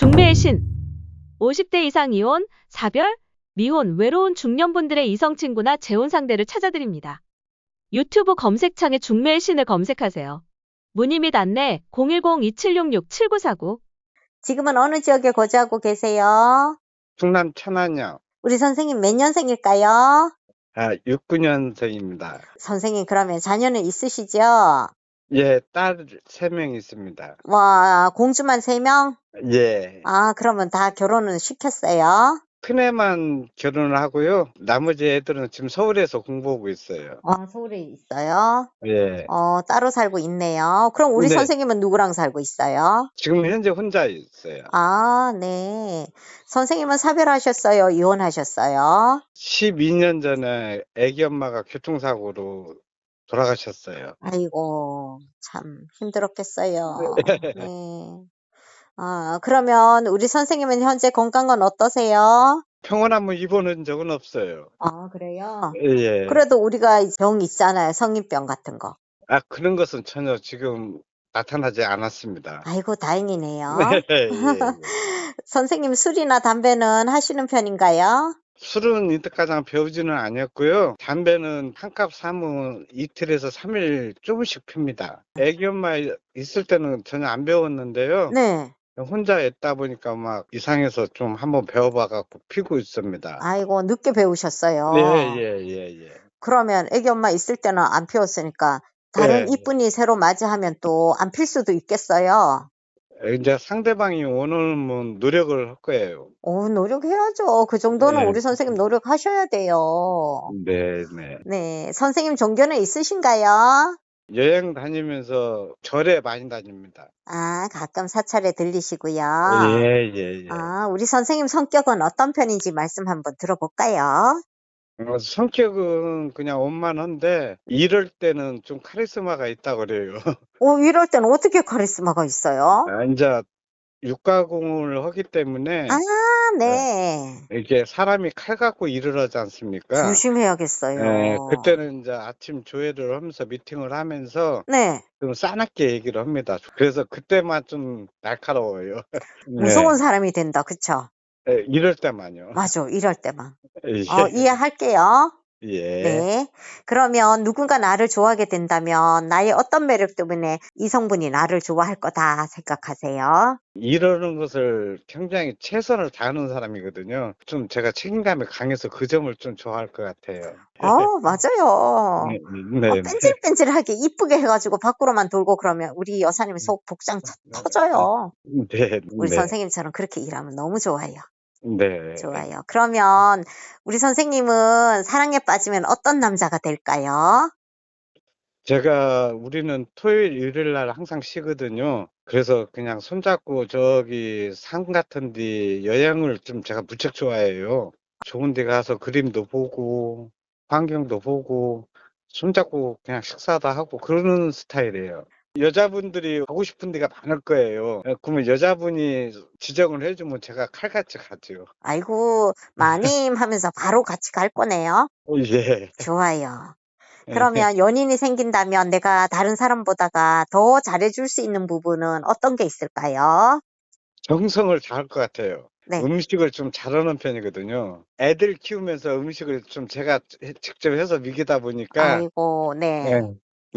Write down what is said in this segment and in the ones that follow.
중매의 신. 50대 이상 이혼, 사별, 미혼, 외로운 중년분들의 이성 친구나 재혼 상대를 찾아드립니다. 유튜브 검색창에 중매의 신을 검색하세요. 문의 및 안내 010-2766-7949 지금은 어느 지역에 거주하고 계세요? 충남 천안요. 우리 선생님 몇 년생일까요? 아, 69년생입니다. 선생님 그러면 자녀는 있으시죠? 예, 딸 세 명 있습니다. 와, 공주만 3명? 예. 아, 그러면 다 결혼은 시켰어요? 큰애만 결혼을 하고요. 나머지 애들은 지금 서울에서 공부하고 있어요. 와, 서울에 있어요? 예. 어, 따로 살고 있네요. 그럼 우리 네. 선생님은 누구랑 살고 있어요? 지금 현재 혼자 있어요. 아, 네. 선생님은 사별하셨어요? 이혼하셨어요? 12년 전에 애기 엄마가 교통사고로 돌아가셨어요. 아이고, 참 힘들었겠어요. 네. 아, 그러면 우리 선생님은 현재 건강은 어떠세요? 한번 입원한 적은 없어요. 아, 그래요? 예. 그래도 우리가 병 있잖아요. 성인병 같은 거. 아, 그런 것은 전혀 지금 나타나지 않았습니다. 아이고, 다행이네요. 예, 예. 선생님 술이나 담배는 하시는 편인가요? 술은 이때까지 배우지는 않았고요. 담배는 한값 사면 이틀에서 3일 조금씩 핍니다. 애기 엄마 있을 때는 전혀 안 배웠는데요. 네. 혼자 있다 보니까 막 이상해서 좀 한번 배워봐갖고 피고 있습니다. 아이고, 늦게 배우셨어요. 예, 예, 예, 예. 그러면 애기 엄마 있을 때는 안 피웠으니까 다른 네. 이쁜이 새로 맞이하면 또 안 필 수도 있겠어요. 이제 상대방이 원하면 노력을 할 거예요. 오, 노력해야죠. 그 정도는 네. 우리 선생님 노력하셔야 돼요. 네, 네. 네. 선생님 종교는 있으신가요? 여행 다니면서 절에 많이 다닙니다. 아, 가끔 사찰에 들리시고요. 예, 예, 예. 아, 우리 선생님 성격은 어떤 편인지 말씀 한번 들어볼까요? 어, 성격은 그냥 원만한데 이럴 때는 좀 카리스마가 있다 그래요. 오, 이럴 때는 어떻게 카리스마가 있어요? 아, 이제 육가공을 하기 때문에 아, 네. 이게 사람이 칼 갖고 일을 하지 않습니까? 조심해야겠어요. 예, 그때는 이제 아침 조회를 하면서 미팅을 하면서 네. 좀 싸납게 얘기를 합니다. 그래서 그때만 좀 날카로워요. 네. 무서운 사람이 된다. 그쵸? 예, 이럴 때만요. 맞아. 이럴 때만. 예. 어, 이해할게요. 예. 네. 그러면 누군가 나를 좋아하게 된다면 나의 어떤 매력 때문에 이성분이 나를 좋아할 거다 생각하세요? 이러는 것을 굉장히 최선을 다하는 사람이거든요. 좀 제가 책임감이 강해서 그 점을 좀 좋아할 것 같아요. 어, 맞아요. 네, 네, 어, 네. 뺀질뺀질하게 이쁘게 해가지고 밖으로만 돌고 그러면 우리 여사님 속 복장 차- 터져요. 네, 우리 네, 선생님처럼 그렇게 일하면 너무 좋아요. 네. 좋아요. 그러면 우리 선생님은 사랑에 빠지면 어떤 남자가 될까요? 제가 우리는 토요일, 일요일 날 항상 쉬거든요. 그래서 그냥 손잡고 저기 산 같은 데 여행을 좀 제가 무척 좋아해요. 좋은 데 가서 그림도 보고 환경도 보고 손잡고 그냥 식사도 하고 그러는 스타일이에요. 여자분들이 가고 싶은 데가 많을 거예요. 그러면 여자분이 지정을 해주면 제가 칼같이 가죠. 아이고, 마님 하면서 바로 같이 갈 거네요. 어, 예. 좋아요. 그러면 연인이 생긴다면 내가 다른 사람보다가 더 잘해줄 수 있는 부분은 어떤 게 있을까요? 정성을 다할 것 같아요. 네. 음식을 좀 잘하는 편이거든요. 애들 키우면서 음식을 좀 제가 해- 직접 해서 먹이다 보니까 아이고, 네. 예,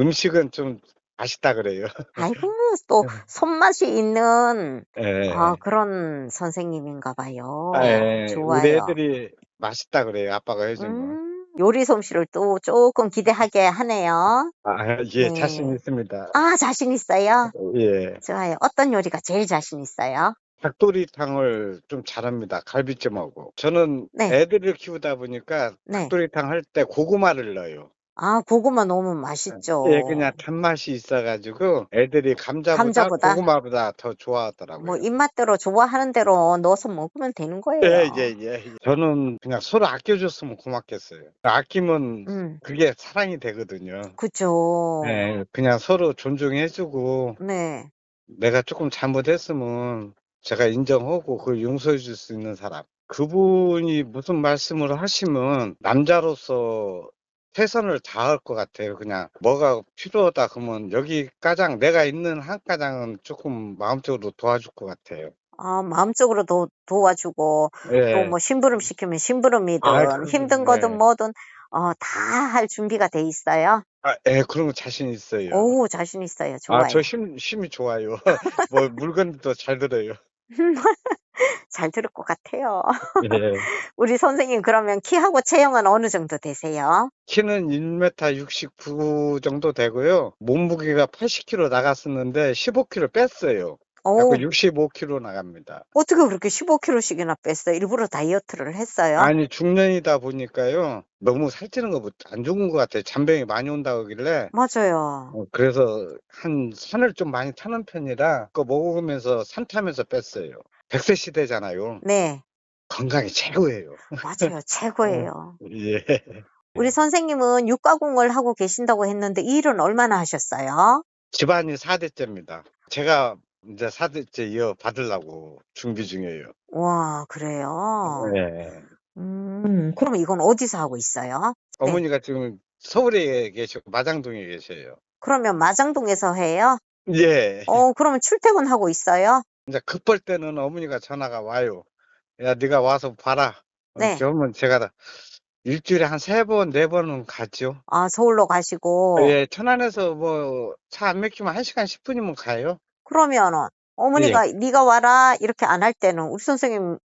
음식은 좀 맛있다 그래요. 아이고, 또 손맛이 있는 예. 아, 그런 선생님인가 봐요. 아, 예. 우리 좋아요. 애들이 맛있다 그래요. 아빠가 해주면. 음, 요리 솜씨를 또 조금 기대하게 하네요. 아, 예, 네. 자신 있습니다. 아, 자신 있어요? 예. 좋아요. 어떤 요리가 제일 자신 있어요? 닭도리탕을 좀 잘합니다. 갈비찜하고. 저는 네. 애들을 키우다 보니까 네. 닭도리탕 할 때 고구마를 넣어요. 아, 고구마 넣으면 맛있죠. 예, 그냥 단맛이 있어가지고 애들이 감자보다, 감자보다? 고구마보다 더 좋아하더라고요. 뭐 입맛대로 좋아하는 대로 넣어서 먹으면 되는 거예요. 예, 예, 예. 저는 그냥 서로 아껴줬으면 고맙겠어요. 아끼면 음, 그게 사랑이 되거든요. 그죠. 예, 그냥 서로 존중해주고 네. 내가 조금 잘못했으면 제가 인정하고 그걸 용서해 줄 수 있는 사람. 그분이 무슨 말씀을 하시면 남자로서 최선을 다할 것 같아요. 그냥 뭐가 필요하다 그러면 여기 가장 내가 있는 한 가장은 조금 마음적으로 도와줄 것 같아요. 아, 마음적으로 도, 도와주고 또 예. 뭐 심부름 시키면 심부름이든 아, 그럼요. 힘든 거든 네. 뭐든 어, 다 할 준비가 돼 있어요. 아, 예, 그런 거 자신 있어요. 오, 자신 있어요. 좋아요. 아, 저 힘, 힘이 좋아요. 뭐, 물건도 잘 들어요. 잘 들을 것 같아요. 예. 우리 선생님 그러면 키하고 체형은 어느 정도 되세요? 키는 1m 69 정도 되고요. 몸무게가 80kg 나갔었는데 15kg 뺐어요. 오, 자꾸 65kg 나갑니다. 어떻게 그렇게 15kg씩이나 뺐어요? 일부러 다이어트를 했어요? 아니, 중년이다 보니까요. 너무 살찌는 거 안 좋은 것 같아요. 잔병이 많이 온다고 하길래. 맞아요. 어, 그래서 한 산을 좀 많이 타는 편이라 그거 먹으면서 산 타면서 뺐어요. 100세 시대잖아요. 네, 건강이 최고예요. 맞아요. 최고예요. 예. 우리 선생님은 육가공을 하고 계신다고 했는데 이 일은 얼마나 하셨어요? 집안이 4대째입니다. 제가 이제 4대째 이어 받으려고 준비 중이에요. 와, 그래요? 네. 음, 그럼 이건 어디서 하고 있어요? 네. 어머니가 지금 서울에 계시고 마장동에 계셔요. 그러면 마장동에서 해요? 예. 어, 그러면 출퇴근하고 있어요? 이제 급할 때는 어머니가 전화가 와요. 야, 네가 와서 봐라. 네. 그러면 제가 다 일주일에 한 세 번, 네 번은 가죠. 아, 서울로 가시고. 예, 천안에서 뭐 차안 막히면 1시간 10분이면 가요. 그러면은 어머니가 네가 와라 이렇게 안 할 때는 우리 선생님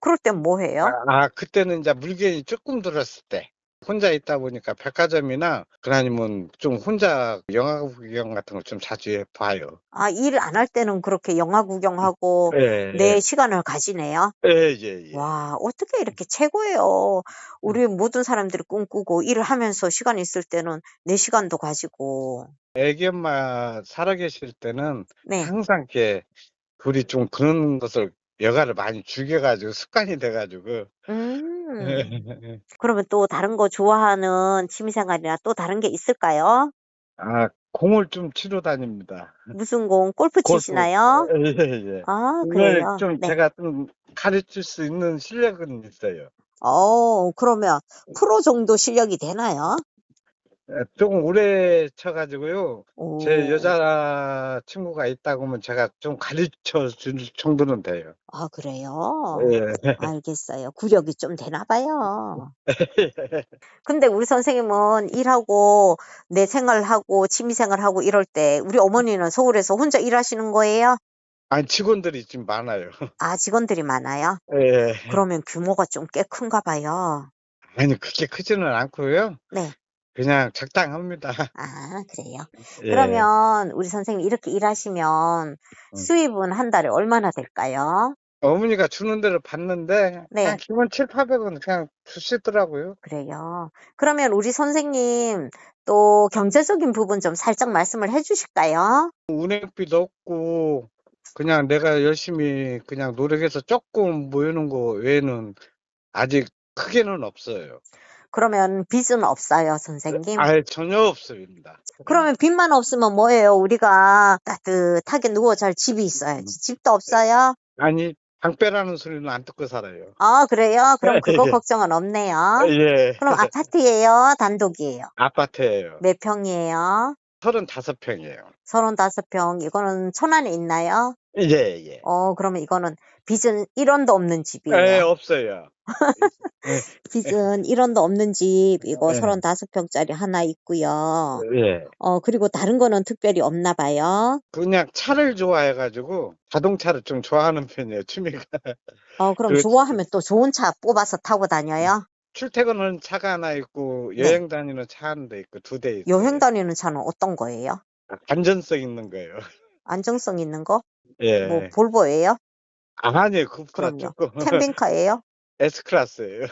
그럴 땐 뭐 해요? 아, 아, 그때는 이제 물건이 조금 들었을 때. 혼자 있다 보니까 백화점이나 그러니면 좀 혼자 영화 구경 같은 걸 좀 자주 해 봐요. 아, 일 안 할 때는 그렇게 영화 구경하고 예, 내 시간을 가지네요. 예, 예, 예. 와, 어떻게 이렇게 최고예요. 우리 모든 사람들이 꿈꾸고 일을 하면서 시간 있을 때는 내 시간도 가지고. 애기 엄마 살아계실 때는 네. 항상 이렇게 둘이 좀 그런 것을 여가를 많이 죽여가지고 습관이 돼가지고. 음. 그러면 또 다른 거 좋아하는 취미생활이나 또 다른 게 있을까요? 아, 공을 좀 치러 다닙니다. 무슨 공? 골프 골프. 치시나요? 예, 예. 아, 그걸 그래요? 좀 네. 제가 좀 가르칠 수 있는 실력은 있어요. 어, 그러면 프로 정도 실력이 되나요? 예, 조금 오래 쳐가지고요. 제 오. 여자 친구가 있다고 하면 제가 좀 가르쳐 줄 정도는 돼요. 아, 그래요? 예. 알겠어요. 구력이 좀 되나 봐요. 근데 우리 선생님은 일하고 내 생활하고 취미생활하고 이럴 때 우리 어머니는 서울에서 혼자 일하시는 거예요? 아니, 직원들이 좀 많아요. 아, 직원들이 많아요? 예. 그러면 규모가 좀 꽤 큰가 봐요. 아니, 그렇게 크지는 않고요. 네. 그냥 적당합니다. 아, 그래요? 예. 그러면 우리 선생님 이렇게 일하시면 음. 수입은 한 달에 얼마나 될까요? 어머니가 주는 대로 받는데 네. 그냥 기본 7, 800원 그냥 주시더라고요. 그래요. 그러면 우리 선생님 또 경제적인 부분 좀 살짝 말씀을 해 주실까요? 운행비도 없고 그냥 내가 열심히 그냥 노력해서 조금 모여놓은 거 외에는 아직 크게는 없어요. 그러면 빚은 없어요, 선생님? 아예 전혀 없습니다. 그러면 빚만 없으면 뭐예요? 우리가 따뜻하게 누워 잘 집이 있어야지. 집도 없어요? 아니 방빼라는 소리는 안 듣고 살아요. 아, 그래요? 그럼 그거 예. 걱정은 없네요. 예. 그럼 아파트예요? 단독이에요? 아파트예요. 몇 평이에요? 35평이에요. 35평. 이거는 천안에 있나요? 예, 예. 어, 그러면 이거는 빚은 1원도 없는 집이에요. 예, 없어요. 빚은 1원도 없는 집, 이거 네. 35평짜리 하나 있고요. 예. 어, 그리고 다른 거는 특별히 없나 봐요. 그냥 차를 좋아해가지고 자동차를 좀 좋아하는 편이에요. 취미가. 어, 그럼 그렇지. 좋아하면 또 좋은 차 뽑아서 타고 다녀요? 출퇴근은 차가 하나 있고 네. 여행 다니는 차 한 대 있고 두 대 있어요. 여행 다니는 차는 어떤 거예요? 안전성 있는 거예요. 안정성 있는 거? 예. 뭐 볼보예요? 아니요, 그보다 그럼요. 조금 캠핑카예요? S 클래스예요.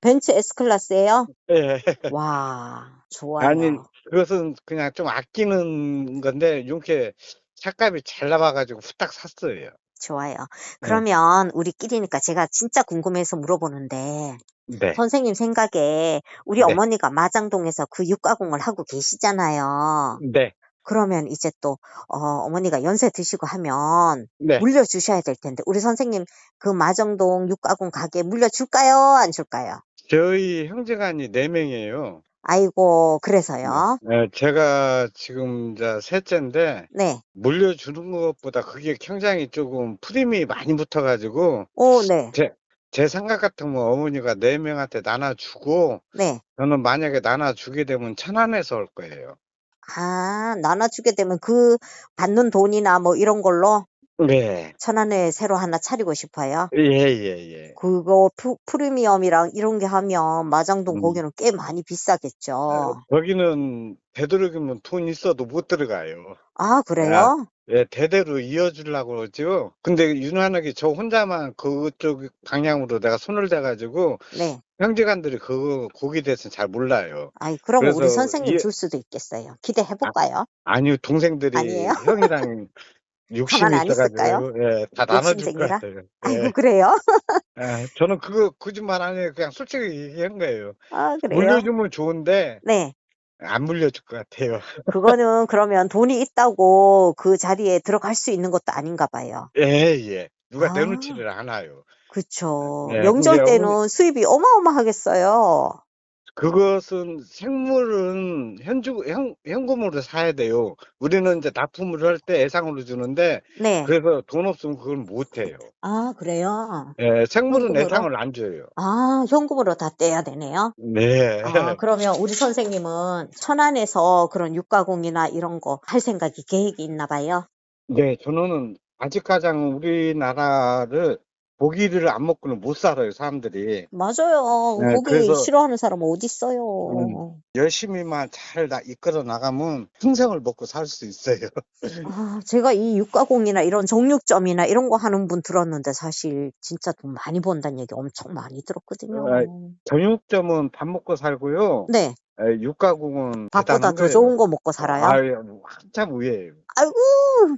벤츠 S클래스예요? 예. 와, 좋아요. 아니 그것은 그냥 좀 아끼는 건데 이렇게 차값이 잘 나와가지고 후딱 샀어요. 좋아요. 그러면 우리끼리니까 제가 진짜 궁금해서 물어보는데 네. 선생님 생각에 우리 네. 어머니가 마장동에서 그 육가공을 하고 계시잖아요. 네. 그러면 이제 또 어, 어머니가 연세 드시고 하면 네. 물려주셔야 될 텐데 우리 선생님 그 마정동 육가공 가게 물려줄까요? 안 줄까요? 저희 형제간이 네 명이에요. 아이고, 그래서요. 네, 제가 지금 이제 셋째인데 네. 물려주는 것보다 그게 굉장히 조금 프림이 많이 붙어가지고 오, 네. 제 생각 같으면 어머니가 네 명한테 나눠주고 네. 저는 만약에 나눠주게 되면 천안에서 올 거예요. 아, 나눠주게 되면 그 받는 돈이나 뭐 이런 걸로 네. 천안에 새로 하나 차리고 싶어요. 예, 예, 예. 그거 프, 프리미엄이랑 이런 게 하면 마장동 음. 거기는 꽤 많이 비싸겠죠. 아, 여기는 되도록이면 돈 있어도 못 들어가요. 아, 그래요? 예, 대대로 이어주려고 그러죠. 근데 유난하게 저 혼자만 그쪽 방향으로 내가 손을 대가지고 네. 형제간들이 그거 거기 대해서 잘 몰라요. 아이, 그럼 우리 그래서 선생님 이- 줄 수도 있겠어요. 기대해 볼까요? 아니요, 동생들이 아니에요? 형이랑 욕심이 가만 안 있어가지고, 있을까요? 예, 다 나눠줄 것 욕심쟁이라? 같아요. 아이고, 예, 그래요? 예, 저는 그거 거짓말 아니에요. 그냥 솔직히 얘기한 거예요. 아, 그래요? 물려주면 좋은데 네. 안 물려줄 것 같아요. 그거는 그러면 돈이 있다고 그 자리에 들어갈 수 있는 것도 아닌가 봐요. 예, 예. 누가 아. 내놓지를 않아요. 그쵸. 네, 명절 근데 때는 수입이 어마어마하겠어요. 그것은 생물은 현주, 현, 현금으로 사야 돼요. 우리는 이제 납품을 할 때 예상으로 주는데, 네. 그래서 돈 없으면 그걸 못 해요. 아, 그래요? 예, 생물은 현금으로? 예상을 안 줘요. 아, 현금으로 다 떼야 되네요. 네. 아, 그러면 우리 선생님은 천안에서 그런 육가공이나 이런 거 할 생각이 계획이 있나 봐요. 네, 저는 아직 가장 우리나라를 고기를 안 먹고는 못 살아요, 사람들이. 맞아요. 네, 고기 그래서- 싫어하는 사람 어디 있어요? 음. 열심히만 잘 나- 이끌어 나가면 평생을 먹고 살 수 있어요. 아, 제가 이 육가공이나 이런 정육점이나 이런 거 하는 분 들었는데 사실 진짜 돈 많이 번다는 얘기 엄청 많이 들었거든요. 아, 정육점은 밥 먹고 살고요. 네, 에, 육가공은 밥보다 대단한 더 거예요. 좋은 거 먹고 살아요. 아유, 한참 위에요. 아이고,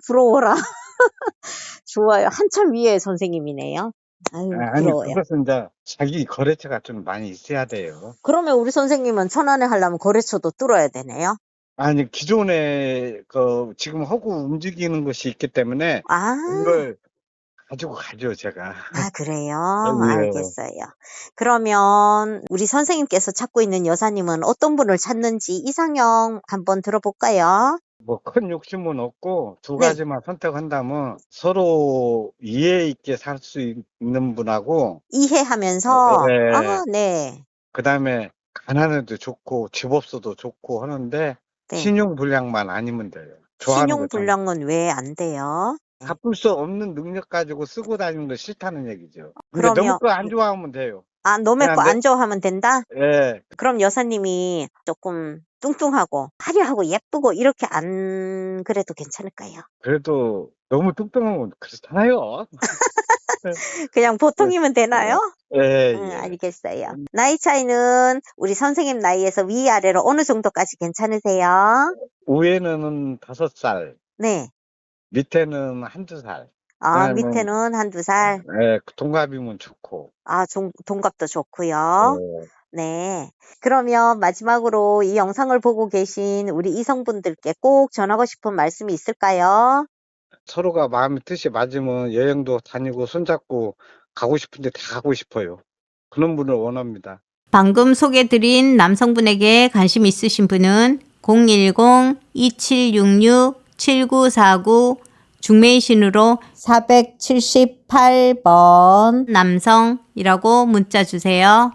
부러워라. 좋아요. 한참 위에 선생님이네요. 아유, 아니, 부러워요. 그것은 이제 자기 거래처가 좀 많이 있어야 돼요. 그러면 우리 선생님은 천안에 하려면 거래처도 뚫어야 되네요. 아니, 기존에 그 지금 하고 움직이는 것이 있기 때문에 아, 이걸 가지고 가죠, 제가. 아, 그래요? 네. 알겠어요. 그러면 우리 선생님께서 찾고 있는 여사님은 어떤 분을 찾는지 이상형 한번 들어볼까요? 뭐 큰 욕심은 없고 두 네. 가지만 선택한다면 서로 이해 있게 살 수 있는 분하고 이해하면서, 네. 아, 네. 그다음에 가난해도 좋고 집 없어도 좋고 하는데 네. 신용 불량만 아니면 돼요. 좋아하는 신용 거 좀. 불량은 왜 안 돼요? 갚을 수 없는 능력 가지고 쓰고 다니는 거 싫다는 얘기죠. 근데 그러면- 너무 거안 좋아하면 돼요. 아, 그냥 거 내- 안 좋아하면 된다? 예. 그럼 여사님이 조금 뚱뚱하고 화려하고 예쁘고 이렇게 안 그래도 괜찮을까요? 그래도 너무 뚱뚱하면 그렇잖아요. 그냥 보통이면 되나요? 예, 응, 예. 알겠어요. 나이 차이는 우리 선생님 나이에서 위아래로 어느 정도까지 괜찮으세요? 위에는 다섯 살, 네. 밑에는 한두 살. 아, 밑에는 한두 살. 예, 동갑이면 좋고. 아, 종, 동갑도 좋고요. 예. 네. 그러면 마지막으로 이 영상을 보고 계신 우리 이성분들께 꼭 전하고 싶은 말씀이 있을까요? 서로가 마음의 뜻이 맞으면 여행도 다니고 손잡고 가고 싶은데 다 가고 싶어요. 그런 분을 원합니다. 방금 소개드린 남성분에게 관심 있으신 분은 010-2766-7949 중매이신으로 478번 남성이라고 문자 주세요.